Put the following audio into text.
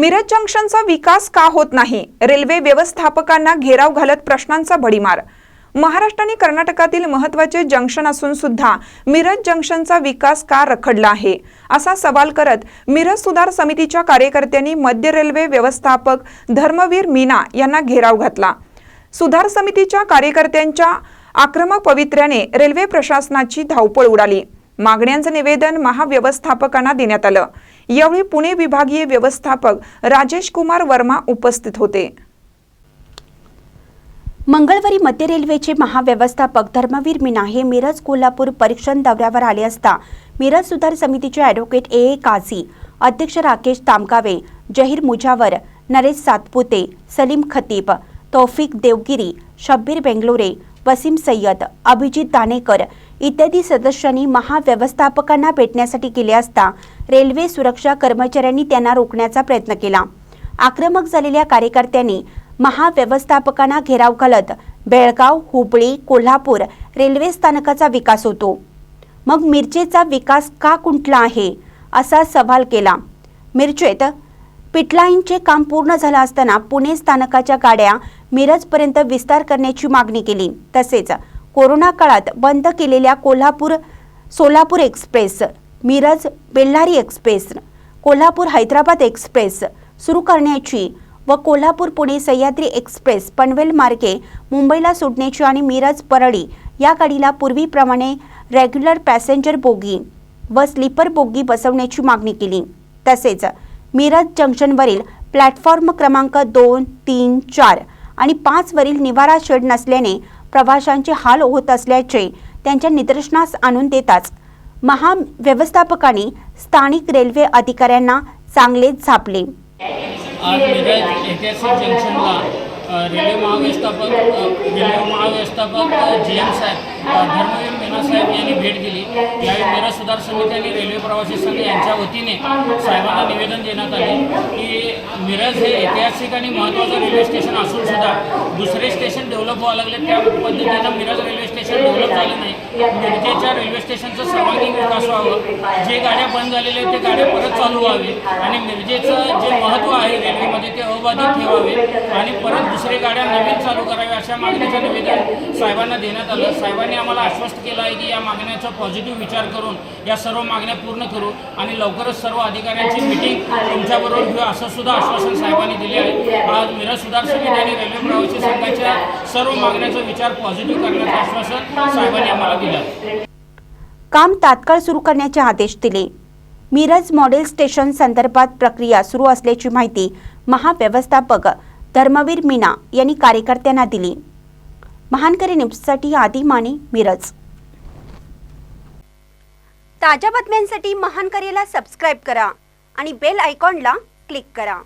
मिरज जंक्शनचा विकास का होत नाही? रेल्वे व्यवस्थापकांना घेराव घालत प्रश्नांचा भडीमार. महाराष्ट्र आणि कर्नाटकातील महत्त्वाचे जंक्शन असून सुद्धा मिरज जंक्शनचा विकास का रखडला आहे? असा सवाल करत मिरज सुधार समितीच्या कार्यकर्त्यांनी मध्य रेल्वे व्यवस्थापक धर्मवीर मीना यांना घेराव घातला. सुधार समितीच्या कार्यकर्त्यांच्या आक्रमक पवित्र्याने रेल्वे प्रशासनाची धावपळ उडाली. मागण्यांचं निवेदन महाव्यवस्थापकांना देण्यात आलं. यावेळी पुणे विभागीय व्यवस्थापक राजेश कुमार वर्मा उपस्थित होते. मंगळवारी मध्य रेल्वेचे महाव्यवस्थापक धर्मवीर मीना हे मिरज कोल्हापूर परीक्षण दौऱ्यावर आले असता मिरज सुधार समितीचे ॲडव्होकेट ए. ए. काझी अध्यक्ष राकेश तामकावे जहीर मुजावर नरेश सातपुते सलीम खतीब तौफिक देवगिरी शब्बीर बेंगलोरे वसीम सय्यद अभिजित दानेकर इत्यादी सदस्यांनी महाव्यवस्थापकांना भेटण्यासाठी गेले असता रेल्वे सुरक्षा कर्मचाऱ्यांनी त्यांना रोखण्याचा प्रयत्न केला. आक्रमक झालेल्या कार्यकर्त्यांनी महाव्यवस्थापकांना घेराव घालत बेळगाव हुबळी कोल्हापूर रेल्वे स्थानकाचा विकास होतो. मग मिरजेचा विकास का कुंठला आहे? असा सवाल केला. मिरजेत पिटलाईनचे काम पूर्ण झालं असताना पुणे स्थानकाच्या गाड्या मिरजपर्यंत विस्तार करण्याची मागणी केली. तसेच कोरोना काळात बंद केलेल्या Kolhapur Solapur express Miraj Bellary express Kolhapur Hyderabad express सुरू करण्याची व कोल्हापूर पुणे सह्याद्री एक्सप्रेस पनवेल मार्गे मुंबईला सुटण्याची आणि मिरज परळी या गाडीला पूर्वीप्रमाणे रेग्युलर पॅसेंजर बोगी व स्लीपर बोगी बसवण्याची मागणी केली. तसेच मिरज जंक्शनवरील प्लॅटफॉर्म क्रमांक दोन तीन चार आणि पाचवरील निवारा शेड नसल्याने प्रवाशांचे हाल होत असल्याचे त्यांच्या निदर्शनास आणून देताच महाव्यवस्थापकांनी स्थानिक रेल्वे अधिकाऱ्यांना चांगलेच झापले. आज ऐतिहासिक जंक्शनला रेल्वे महाव्यवस्थापक रेल्वे महाव्यवस्थापक जी एम साहेब धर्मवीर मेना साहेब यांनी भेट दिली. यावेळी मेरा सुधार समिती आणि रेल्वे प्रवासी संघ यांच्या वतीने साहेबांना निवेदन देण्यात आले की मिरज हे ऐतिहासिक आणि महत्त्वाचं रेल्वे स्टेशन असून सुद्धा दुसरे स्टेशन डेव्हलप व्हावं लागले. त्या पद्धतीनं मिरज रेल्वे स्टेशन डेव्हलप झालं नाही. मिरजेच्या रेल्वे स्टेशनचं सर्वांगीण विकास व्हावं. जे गाड्या बंद झालेल्या आहेत ते गाड्या परत चालू व्हावे. आणि मिरजेचं जे महत्त्व आहे रेल्वेमध्ये ते अबाधित ठेवावे. आणि परत दुसरे गाड्या नवीन चालू कराव्या अशा मागणीचं निवेदन साहेबांना देण्यात आलं. साहेबांनी आम्हाला आश्वस्त केलं आहे की या मागण्याचा पॉझिटिव्ह विचार करून या सर्व मागण्या पूर्ण करू आणि लवकरच सर्व अधिकाऱ्यांची मिटिंग तुमच्याबरोबर घेऊ असं सुद्धा आश्वासन साहेबांनी दिले आहे. आज मिरज सुधार समिती आणि रेल्वे प्रवासी संघाच्या सर्व मागण्याचा विचार पॉझिटिव्ह करण्याचं आश्वासन साहेबांनी आम्हाला दिलं. काम तात्काळ सुरू करण्याचे आदेश दिले. मिरज मॉडेल स्टेशन संदर्भात प्रक्रिया सुरू असल्याची माहिती महाव्यवस्थापक धर्मवीर मीना यांनी कार्यकर्त्यांना दिली. महानकरी न्यूजसाठी आदी माने मिरज. ताज्या बातम्यांसाठी महानकरीला सबस्क्राईब करा आणि बेल आयकॉनला क्लिक करा.